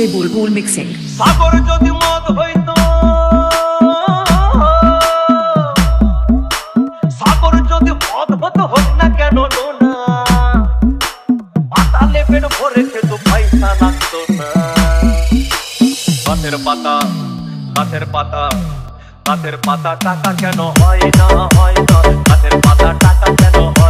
DJ Bulbul Mixing. সাগর যদি মদ হইতো, সাগর যদি না কেন পাতালে ভরে পয়সা লাগতো না। গাছের পাতা গাছের পাতা গাছের পাতা টাকা কেন হয় না হয় না? গাছের পাতা টাকা কেন হয়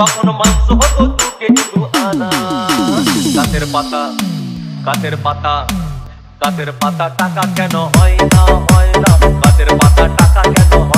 তখন মাংস হতো দু কেজি আনা। গাছের পাতা গাছের পাতা গাছের পাতা টাকা কেন হয় না হয় না। গাছের পাতা টাকা কেন হয়